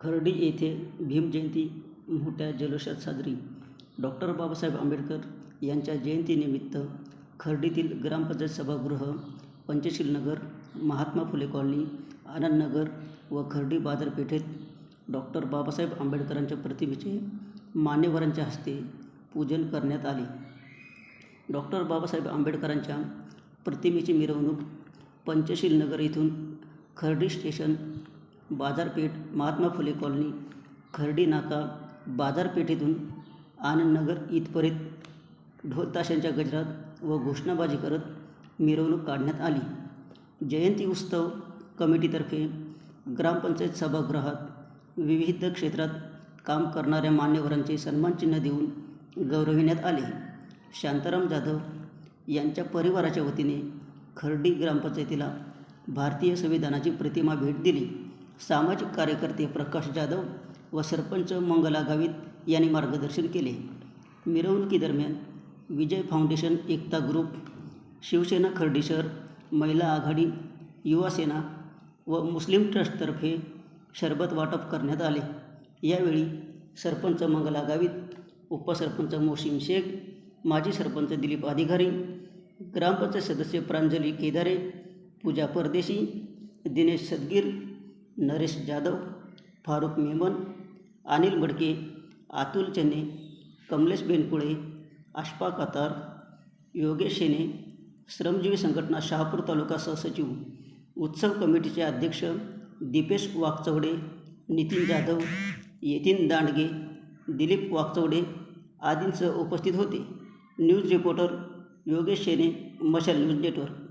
खर्डी येथे भीमजयंती मोठ्या जल्लोषात साजरी. डॉक्टर बाबासाहेब आंबेडकर यांच्या जयंतीनिमित्त खर्डीतील ग्रामपंचायत सभागृह पंचशील नगर महात्मा फुले कॉलनी आनंदनगर व खर्डी बाजारपेठेत डॉक्टर बाबासाहेब आंबेडकरांच्या प्रतिमेचे मान्यवरांच्या हस्ते पूजन करण्यात आले. डॉक्टर बाबासाहेब आंबेडकरांच्या प्रतिमेची मिरवणूक पंचशील नगर येथून खर्डी स्टेशन बाजारपेठ महात्मा फुले कॉलनी खर्डी नाका बाजारपेठेतून आनंदनगर इथपर्यंत ढोलताशांच्या गजरात व घोषणाबाजी करत मिरवणूक काढण्यात आली. जयंती उत्सव कमिटीतर्फे ग्रामपंचायत सभागृहात विविध क्षेत्रात काम करणाऱ्या मान्यवरांचे सन्मानचिन्ह देऊन गौरविण्यात आले. शांताराम जाधव यांच्या परिवाराच्या वतीने खर्डी ग्रामपंचायतीला भारतीय संविधानाची प्रतिमा भेट दिली. सामाजिक कार्यकर्ते प्रकाश जाधव व सरपंच मंगला गावित यांनी मार्गदर्शन केले. मिरवणुकीदरम्यान विजय फाउंडेशन एकता ग्रुप शिवसेना खर्डी महिला आघाडी युवासेना व मुस्लिम ट्रस्टतर्फे शरबत वाटप करण्यात आले. यावेळी सरपंच मंगला गावित उपसरपंच मोशीम शेख माजी सरपंच दिलीप अधिकारी ग्रामपंचायत सदस्य प्रांजली केदारे पूजा परदेशी दिनेश सदगीर नरेश जाधव फारुख मेमन अनिल मडके अतुल चने कमलेश बेनकुळे अशफाक अतार योगेश शेने श्रमजीवी संघटना शहापूर तालुका सहसचिव उत्सव कमिटीचे अध्यक्ष दीपेश वाकचवडे नितीन जाधव यतीन दांडगे दिलीप वाकचवडे आदींसह उपस्थित होते. न्यूज रिपोर्टर योगेश शेने मशाल न्यूज नेटवर्क.